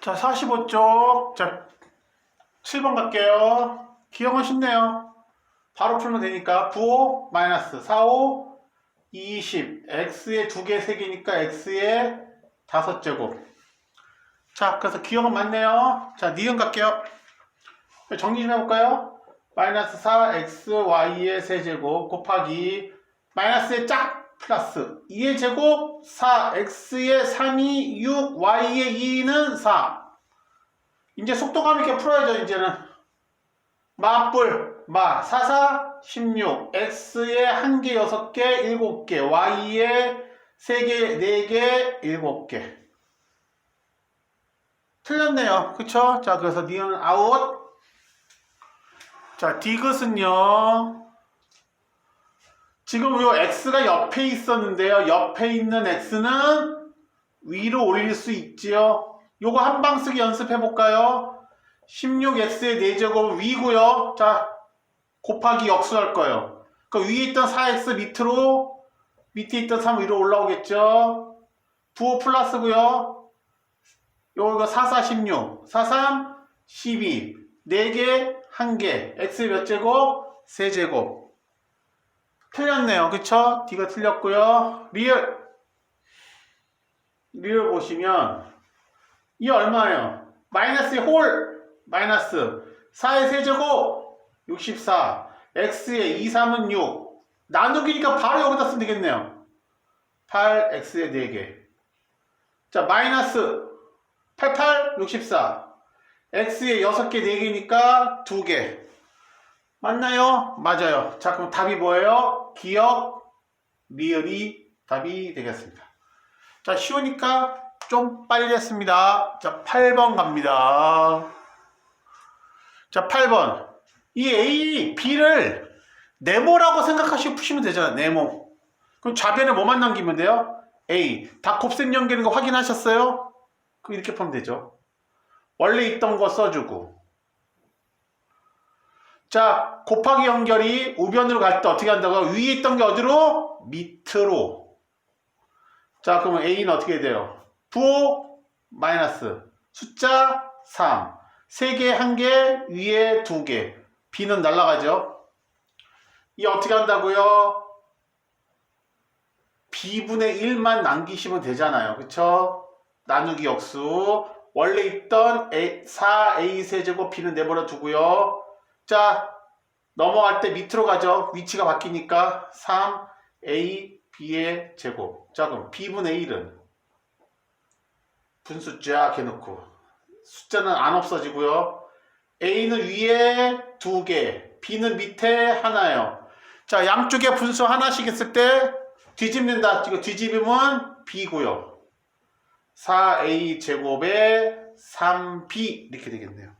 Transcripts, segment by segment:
자, 45쪽. 자, 7번 갈게요. 기억은 쉽네요. 바로 풀면 되니까 9, 마이너스 4, 5, 20. x에 두 개, 세 개니까 x에 다섯 제곱. 자, 그래서 기억은 맞네요. 자, 니은 갈게요. 정리 좀 해볼까요? 마이너스 4, x, y의 세제곱 곱하기 마이너스의 짝 플러스 2의 제곱 4, x의 3이 6, y의 2는 4. 이제 속도감 있게 풀어야죠, 이제는. 마뿔, 마, 4, 4, 16, x의 1개, 6개, 7개, y의 3개, 4개, 7개. 틀렸네요. 그쵸? 자, 그래서 니은 아웃. 자, 디귿은요. 지금 요 x가 옆에 있었는데요. 옆에 있는 x는 위로 올릴 수 있지요. 요거 한 방 쓰기 연습해 볼까요? 16x의 4제곱 위고요. 자, 곱하기 역수할 거예요. 그 위에 있던 4x 밑으로 밑에 있던 3 위로 올라오겠죠. 부호 플러스고요. 요거 4, 4, 16, 4, 3, 12, 4개, 1개, x 몇 제곱? 세제곱. 틀렸네요. 그쵸? D가 틀렸고요. 리얼. 리얼 보시면 이 얼마예요? 마이너스의 홀 마이너스 4의 세제곱 64 x의 2, 3은 6 나누기니까 바로 여기다 쓰면 되겠네요. 8 x의 4개 자 마이너스 88 64 x의 6개 4개니까 2개 맞나요? 맞아요. 자, 그럼 답이 뭐예요? 기억, 리을이 답이 되겠습니다. 자, 쉬우니까 좀 빨리 했습니다. 자, 8번 갑니다. 자, 8번. 이 A, B를 네모라고 생각하시고 푸시면 되잖아요. 네모. 그럼 좌변에 뭐만 남기면 돼요? A. 다 곱셈 연결인 거 확인하셨어요? 그럼 이렇게 풀면 되죠. 원래 있던 거 써주고. 자, 곱하기 연결이 우변으로 갈 때 어떻게 한다고요? 위에 있던 게 어디로? 밑으로. 자, 그러면 A는 어떻게 돼요? 부호 마이너스 숫자 3. 3개, 1개, 위에 2개. B는 날라가죠. 이 어떻게 한다고요? B분의 1만 남기시면 되잖아요. 그쵸? 나누기 역수. 원래 있던 A, 4A 세제곱 B는 내버려 두고요. 자, 넘어갈 때 밑으로 가죠. 위치가 바뀌니까 3a b의 제곱. 자, 그럼 b분의 1은 분숫자 개놓고 숫자는 안 없어지고요. a는 위에 두 개, b는 밑에 하나요. 자, 양쪽에 분수 하나씩 있을 때 뒤집는다. 이거 뒤집으면 b고요. 4a 제곱에 3b 이렇게 되겠네요.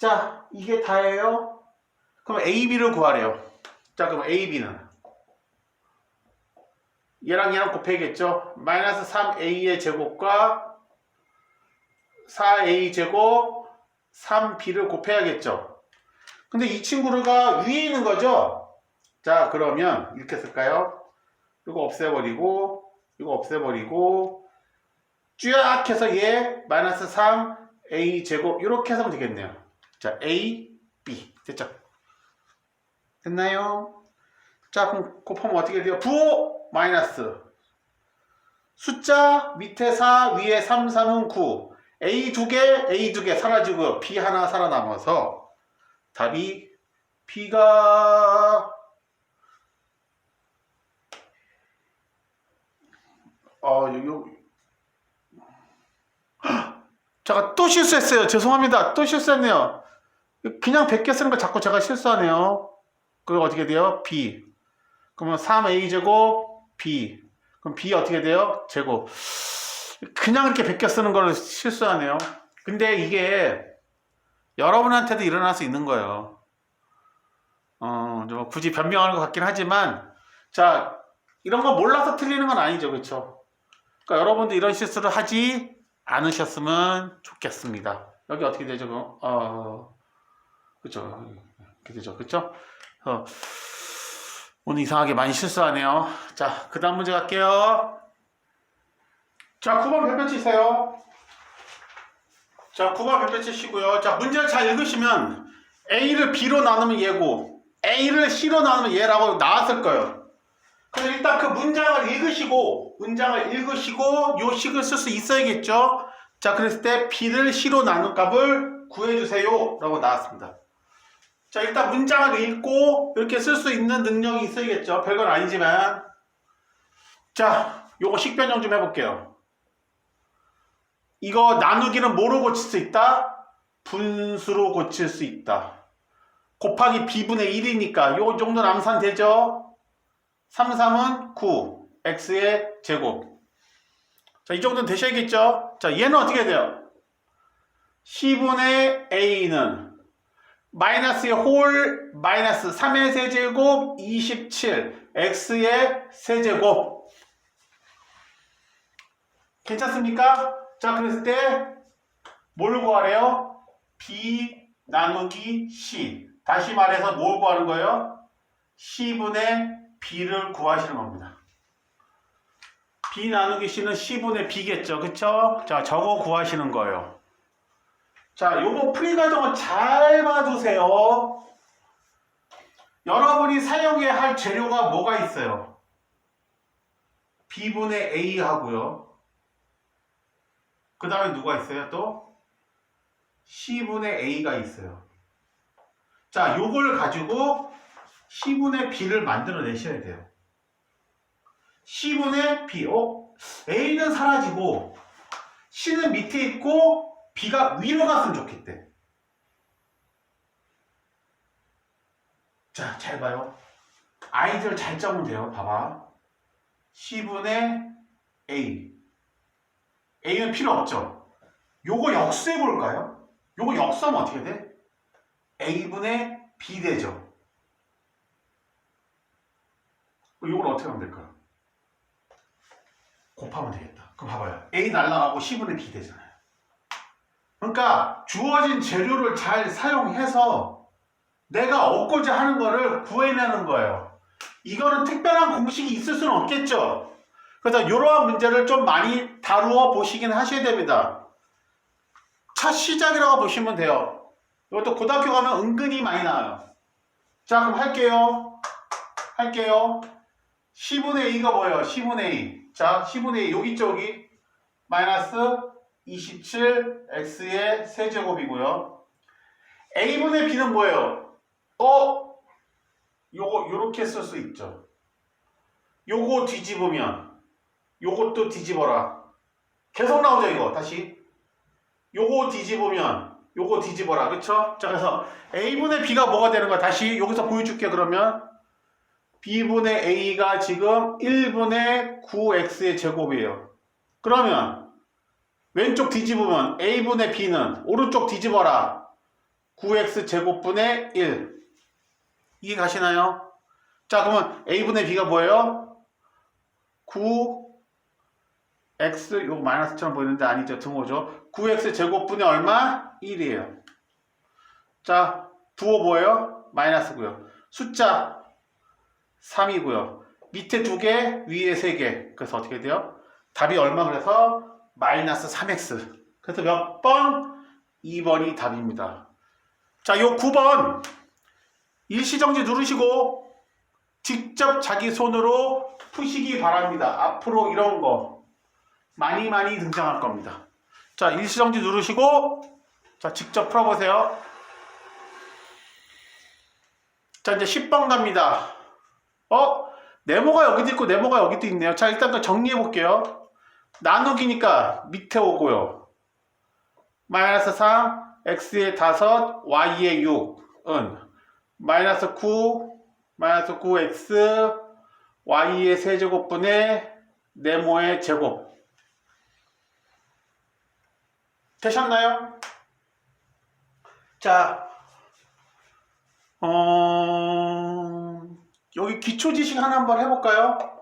자, 이게 다예요. 그럼 AB를 구하래요. 자, 그럼 AB는 얘랑 얘랑 곱해야겠죠. 마이너스 3A의 제곱과 4A 제곱 3B를 곱해야겠죠. 근데 이 친구가 위에 있는 거죠. 자, 그러면 이렇게 쓸까요? 이거 없애버리고 이거 없애버리고 쫙 해서 얘 마이너스 3A 제곱 이렇게 해서 되겠네요. 자, A, B. 됐죠? 됐나요? 자, 그럼 곱하면 어떻게 돼요? 부호 마이너스. 숫자 밑에 4, 위에 3, 3은 9. A 두 개, A 두 개 사라지고 B 하나 살아남아서 답이 B가 어, 요, 요... 제가 또 실수했어요. 죄송합니다. 또 실수했네요. 그냥 100개 쓰는 거 자꾸 제가 실수하네요. 그럼 어떻게 돼요? B. 그러면 3a제곱 B. 그럼 B 어떻게 돼요? 제곱. 그냥 이렇게 100개 쓰는 거를 실수하네요. 근데 이게 여러분한테도 일어날 수 있는 거예요. 어, 좀 굳이 변명하는 것 같긴 하지만, 자, 이런 거 몰라서 틀리는 건 아니죠. 그쵸? 그러니까 여러분도 이런 실수를 하지 않으셨으면 좋겠습니다. 여기 어떻게 되죠? 그럼? 어, 그쵸. 이렇게 되죠. 그쵸? 어, 오늘 이상하게 많이 실수하네요. 자, 그 다음 문제 갈게요. 자, 9번 별표 치세요. 자, 9번 별표 치시고요. 자, 문제를 잘 읽으시면 A를 B로 나누면 얘고 A를 C로 나누면 얘라고 나왔을 거예요. 그래서 일단 그 문장을 읽으시고 문장을 읽으시고 요 식을 쓸 수 있어야겠죠. 자, 그랬을 때 B를 C로 나눈 값을 구해주세요 라고 나왔습니다. 자, 일단 문장을 읽고 이렇게 쓸 수 있는 능력이 있어야겠죠. 별건 아니지만 자, 요거 식변형 좀 해볼게요. 이거 나누기는 뭐로 고칠 수 있다? 분수로 고칠 수 있다. 곱하기 b분의 1이니까 요 정도는 암산되죠? 3, 3은 9, x의 제곱. 자, 이 정도는 되셔야겠죠? 자, 얘는 어떻게 돼요? 10분의 a는 마이너스의 홀, 마이너스 3의 세제곱, 27, x의 세제곱. 괜찮습니까? 자, 그랬을 때, 뭘 구하래요? b 나누기 c. 다시 말해서 뭘 구하는 거예요? c분의 b를 구하시는 겁니다. b 나누기 c는 c분의 b겠죠. 그쵸? 자, 저거 구하시는 거예요. 자, 요거 풀이 과정을 잘 봐두세요. 여러분이 사용해야 할 재료가 뭐가 있어요? b분의 a 하고요. 그 다음에 누가 있어요 또? c분의 a가 있어요. 자, 요걸 가지고 c분의 b를 만들어내셔야 돼요. c분의 b, 어? a는 사라지고 c는 밑에 있고 b가 위로 갔으면 좋겠대. 자, 잘 봐요. 아이들 잘 짜면 돼요. 봐봐. c분의 a. a는 필요 없죠. 요거 역수해 볼까요? 요거 역수하면 어떻게 돼? a분의 b 되죠. 요걸 어떻게 하면 될까요? 곱하면 되겠다. 그럼 봐봐요. a 날라가고 c분의 b 되잖아요. 그러니까 주어진 재료를 잘 사용해서 내가 얻고자 하는 거를 구해내는 거예요. 이거는 특별한 공식이 있을 수는 없겠죠. 그래서 이러한 문제를 좀 많이 다루어 보시긴 하셔야 됩니다. 첫 시작이라고 보시면 돼요. 이것도 고등학교 가면 은근히 많이 나와요. 자, 그럼 할게요. 할게요. 10분의 2가 뭐예요? 10분의 2. 자, 10분의 2 여기 쪽이 마이너스 27x의 세제곱이고요. a분의 b는 뭐예요? 어? 요거 요렇게 쓸 수 있죠. 요거 뒤집으면 요것도 뒤집어라. 계속 나오죠 이거 다시. 요거 뒤집으면 요거 뒤집어라. 그쵸? 자 그래서 a분의 b가 뭐가 되는 거야? 다시 여기서 보여줄게 그러면 b분의 a가 지금 1분의 9x의 제곱이에요. 그러면 왼쪽 뒤집으면 a분의 b는 오른쪽 뒤집어라. 9x 제곱분의 1. 이해 가시나요? 자, 그러면 a분의 b가 뭐예요? 9 x 요거 마이너스처럼 보이는데 아니죠. 등호죠. 9x 제곱분의 얼마? 1이에요. 자, 부호 뭐예요? 마이너스고요. 숫자 3이고요. 밑에 두 개, 위에 세 개. 그래서 어떻게 돼요? 답이 얼마 그래서 마이너스 3x. 그래서 몇 번? 2번이 답입니다. 자, 요 9번 일시정지 누르시고 직접 자기 손으로 푸시기 바랍니다. 앞으로 이런 거 많이 많이 등장할 겁니다. 자, 일시정지 누르시고 자, 직접 풀어보세요. 자, 이제 10번 갑니다. 어? 네모가 여기도 있고 네모가 여기도 있네요. 자, 일단 그 정리해 볼게요. 나누기니까 밑에 오고요. 마이너스 3, x의 5, y의 6은 마이너스 9, 마이너스 9x, y의 세제곱분의 네모의 제곱. 되셨나요? 자, 어, 여기 기초 지식 하나 한번 해볼까요?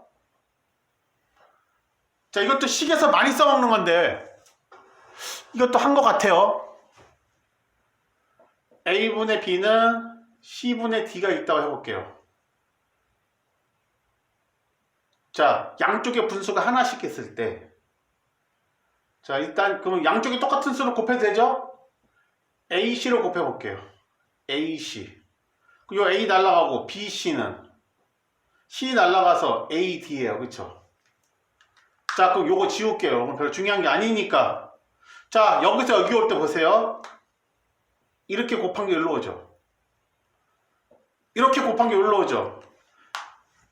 자, 이것도 식에서 많이 써먹는 건데, 이것도 한 것 같아요. A분의 B는 C분의 D가 있다고 해볼게요. 자, 양쪽의 분수가 하나씩 했을 때, 자, 일단, 그럼 양쪽이 똑같은 수를 곱해도 되죠? AC로 곱해볼게요. AC. 그리고 A 날라가고 BC는 C 날라가서 AD예요. 그쵸? 자, 그럼 요거 지울게요. 그럼 별로 중요한 게 아니니까. 자, 여기서 여기 올 때 보세요. 이렇게 곱한 게 일로 오죠. 이렇게 곱한 게 일로 오죠.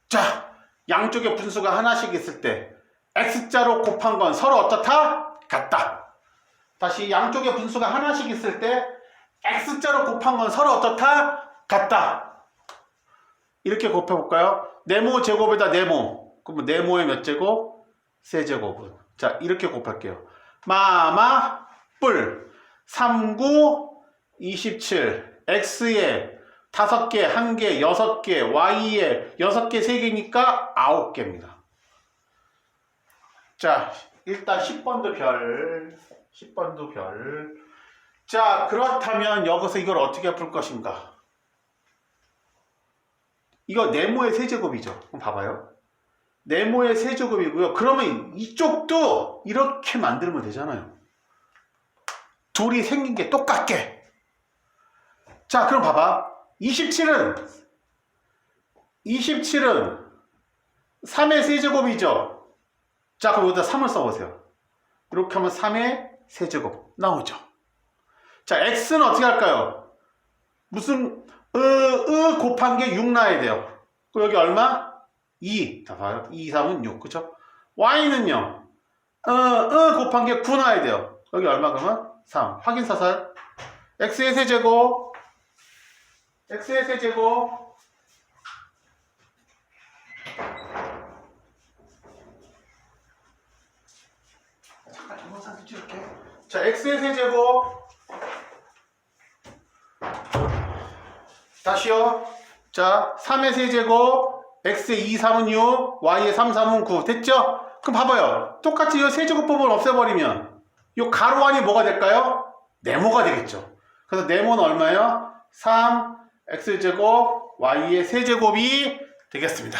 자, 양쪽에 분수가 하나씩 있을 때 X자로 곱한 건 서로 어떻다? 같다. 다시 양쪽에 분수가 하나씩 있을 때 X자로 곱한 건 서로 어떻다? 같다. 이렇게 곱해볼까요? 네모 제곱에다 네모. 그러면 네모의 몇 제곱? 세 제곱은. 자, 이렇게 곱할게요. 마마, 뿔. 39, 27. X에 다섯 개, 한 개, 여섯 개, Y에 여섯 개, 세 개니까 아홉 개입니다. 자, 일단 10번도 별. 10번도 별. 자, 그렇다면 여기서 이걸 어떻게 풀 것인가? 이거 네모의 세제곱이죠. 그럼 봐봐요. 네모의 세제곱이고요. 그러면 이쪽도 이렇게 만들면 되잖아요. 둘이 생긴 게 똑같게. 자, 그럼 봐봐. 27은 27은 3의 세제곱이죠. 자, 그럼 여기다 3을 써보세요. 이렇게 하면 3의 세제곱 나오죠. 자, x는 어떻게 할까요? 무슨 으, 으 곱한 게 6 나야 돼요. 그럼 여기 얼마? 2. 자, 봐요. 2, 3은 6. 그쵸? y는요. 으, 으 곱한 게 9 나야 돼요. 여기 얼마 그러면? 3. 확인 사살. x의 세제곱. x의 세제곱. 잠깐 영상 찍을게. 자, x의 세제곱. 다시요. 자, 3의 세제곱, x의 2, 3은 6, y의 3, 3은 9. 됐죠? 그럼 봐봐요. 똑같이 이 세제곱법을 없애버리면 이 가로 안이 뭐가 될까요? 네모가 되겠죠. 그래서 네모는 얼마예요? 3, x제곱, y의 세제곱이 되겠습니다.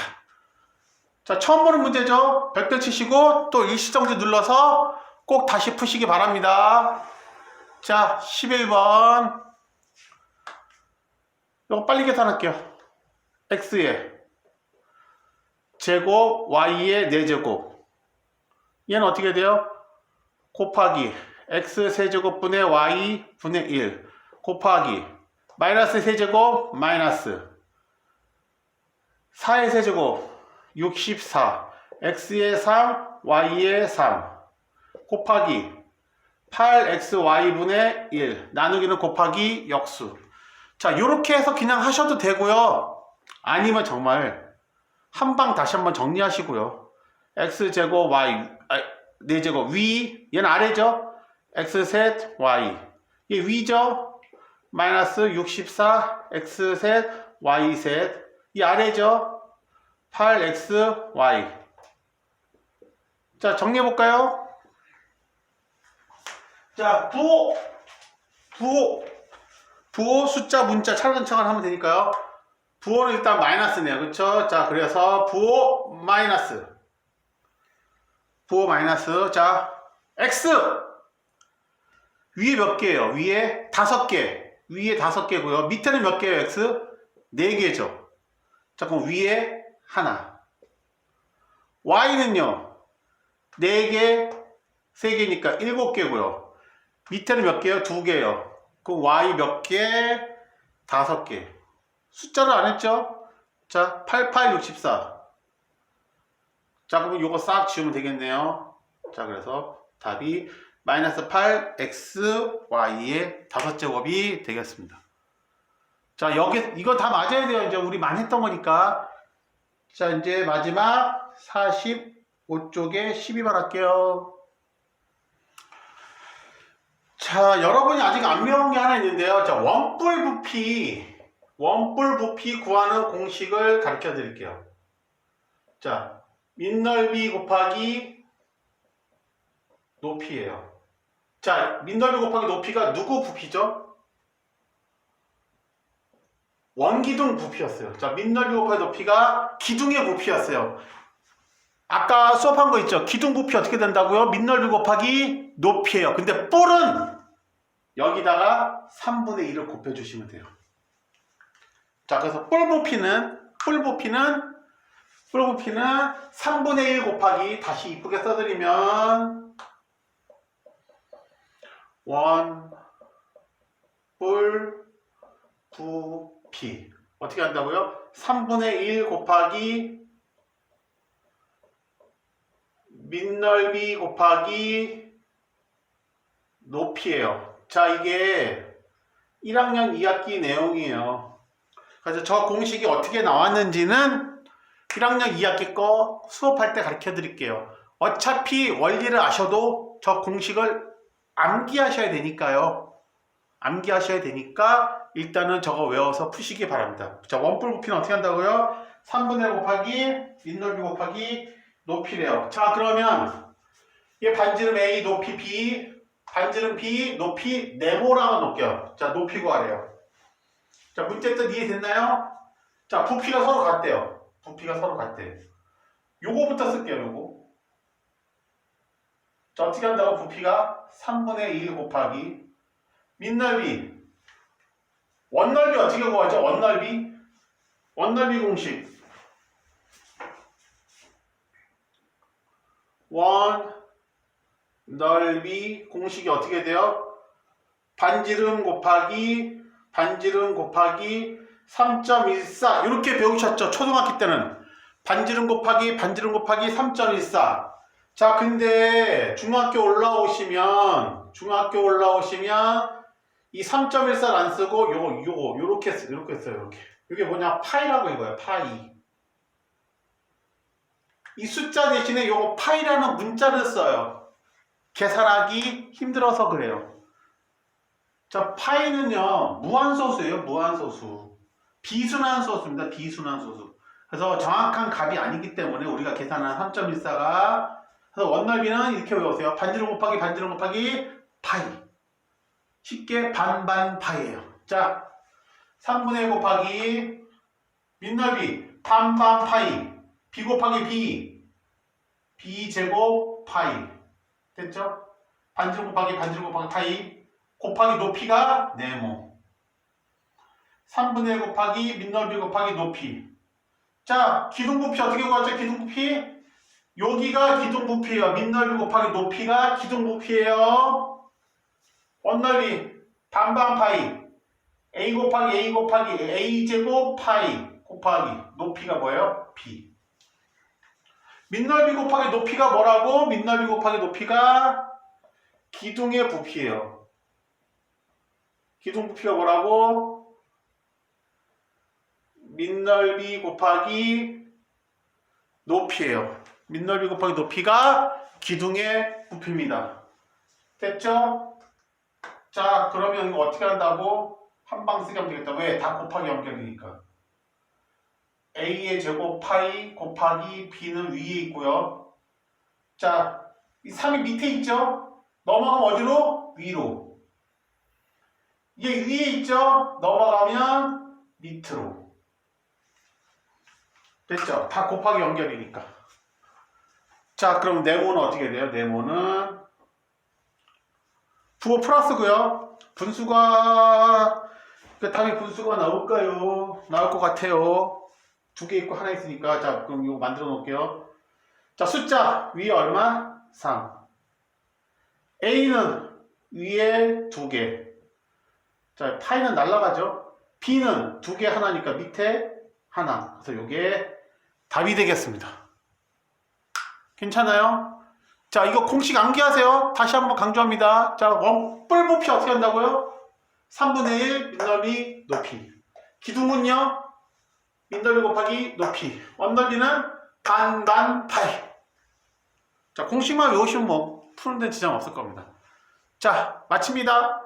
자, 처음 보는 문제죠? 별표 치시고 또 일시정지 눌러서 꼭 다시 푸시기 바랍니다. 자, 11번. 이거 빨리 계산할게요. x의 제곱, y의 4제곱. 얘는 어떻게 돼요? 곱하기 x 세제곱분의 y 분의 1 곱하기 마이너스 세제곱 마이너스 4의 세제곱 64 x의 3 y의 3 곱하기 8xy분의 1 나누기는 곱하기 역수. 자 요렇게 해서 그냥 하셔도 되고요. 아니면 정말 한 방 다시 한번 정리하시고요. X제곱 y 아, 4제곱 위 얘는 아래죠? X셋 y. 얘 위죠? 마이너스 64 x셋 y셋. 이 아래죠? 8xy 자 정리해볼까요? 자 부호 부호 부호 숫자 문자 차근차근 하면 되니까요 부호는 일단 마이너스네요. 그쵸? 자 그래서 부호 마이너스. 부호 마이너스. 자 x! 위에 몇 개예요? 위에 다섯 개. 위에 다섯 개고요. 밑에는 몇 개예요 x? 네 개죠. 자 그럼 위에 하나. Y는요? 네 개, 세 개니까 일곱 개고요. 밑에는 몇 개요? 두 개요. 그럼 y 몇 개? 다섯 개 숫자를 안 했죠? 자 8864 자, 그러면 요거 싹 지우면 되겠네요. 자, 그래서 답이 마이너스 8xy의 다섯 제곱이 되겠습니다. 자, 여기, 이거 다 맞아야 돼요. 이제 우리 많이 했던 거니까. 자, 이제 마지막 45쪽에 12번 할게요. 자, 여러분이 아직 안 배운 게 하나 있는데요. 자, 원뿔 부피, 원뿔 부피 구하는 공식을 가르쳐 드릴게요. 자, 민넓이 곱하기 높이예요. 자, 민넓이 곱하기 높이가 누구 부피죠? 원기둥 부피였어요. 자, 민넓이 곱하기 높이가 기둥의 부피였어요. 아까 수업한 거 있죠? 기둥 부피 어떻게 된다고요? 민넓이 곱하기 높이예요. 근데 뿔은 여기다가 3분의 1을 곱해주시면 돼요. 자, 그래서 뿔 부피는, 뿔 부피는, 뿔 부피는 3분의 1 곱하기, 다시 이쁘게 써드리면, 원, 뿔, 부피. 어떻게 한다고요? 3분의 1 곱하기, 밑넓이 곱하기, 높이에요. 자, 이게 1학년 2학기 내용이에요. 그래서 저 공식이 어떻게 나왔는지는 1학년 2학기 거 수업할 때 가르쳐 드릴게요. 어차피 원리를 아셔도 저 공식을 암기하셔야 되니까요. 암기하셔야 되니까 일단은 저거 외워서 푸시기 바랍니다. 자, 원뿔 부피는 어떻게 한다고요? 3분의 1 곱하기 밑넓이 곱하기 높이래요. 자, 그러면 얘 반지름 A, 높이 B, 반지름 B, 높이 네모랑은 놓을게요. 자, 높이 구하래요. 자, 문제 뜻 이해됐나요? 자, 부피가 서로 같대요. 부피가 서로 같대. 요거부터 쓸게요, 요거. 자, 어떻게 한다고 부피가 3분의 1 곱하기 밑넓이 원넓이 어떻게 구하죠? 원넓이 원넓이 공식 원 넓이 공식이 어떻게 돼요? 반지름 곱하기 반지름 곱하기 3.14 이렇게 배우셨죠? 초등학교 때는. 반지름 곱하기 반지름 곱하기 3.14 자 근데 중학교 올라오시면 중학교 올라오시면 이 3.14를 안 쓰고 요거 요거 요렇게 써 요렇게 써요 요렇게. 이게 뭐냐? 파이라고 이거예요 파이. 이 숫자 대신에 요거 파이라는 문자를 써요. 계산하기 힘들어서 그래요 자 파이는요 무한소수예요 무한소수. 비순환 소수입니다 비순환 소수. 그래서 정확한 값이 아니기 때문에 우리가 계산한 3.14가 그래서 원넓이는 이렇게 외우세요. 반지름 곱하기 반지름 곱하기 파이. 쉽게 반반 파이예요. 자, 3분의 1 곱하기 밑넓이 반반 파이. b 곱하기 b b 제곱 파이. 됐죠? 반지름 곱하기 반지름 곱하기 파이 곱하기 높이가 네모 3분의 1 곱하기 밑넓이 곱하기 높이 자, 기둥 부피 어떻게 구하죠? 기둥 부피 여기가 기둥 부피예요. 밑넓이 곱하기 높이가 기둥 부피예요. 원넓이 반반 파이 a 곱하기 a 곱하기 a 제곱 파이 곱하기 높이가 뭐예요? b 밑넓이 곱하기 높이가 뭐라고? 밑넓이 곱하기 높이가 기둥의 부피예요. 기둥 부피가 뭐라고? 밑넓이 곱하기 높이예요. 밑넓이 곱하기 높이가 기둥의 부피입니다. 됐죠? 자, 그러면 이거 어떻게 한다고? 한방 쓰기 하면 되겠다. 왜? 다 곱하기 연결이니까. a의 제곱 파이 곱하기 b는 위에 있고요. 자, 이 3이 밑에 있죠? 넘어가면 어디로? 위로. 이게 위에 있죠? 넘어가면 밑으로. 됐죠? 다 곱하기 연결이니까. 자, 그럼 네모는 어떻게 돼요? 네모는 부호 플러스고요. 분수가 그 다음에 분수가 나올까요? 나올 것 같아요. 두 개 있고 하나 있으니까 자 그럼 이거 만들어 놓을게요. 자 숫자 위에 얼마? 3. A는 위에 두 개. 자 파이는 날라가죠. B는 두 개 하나니까 밑에 하나. 그래서 이게 답이 되겠습니다. 괜찮아요? 자, 이거 공식 암기하세요. 다시 한번 강조합니다. 자, 원뿔 부피 어떻게 한다고요? 3분의 1 밑넓이 높이. 기둥은요? 밑넓이 곱하기 높이. 원넓이는 반반 파이. 자, 공식만 외우시면 뭐 푸는 데는 지장 없을 겁니다. 자, 마칩니다.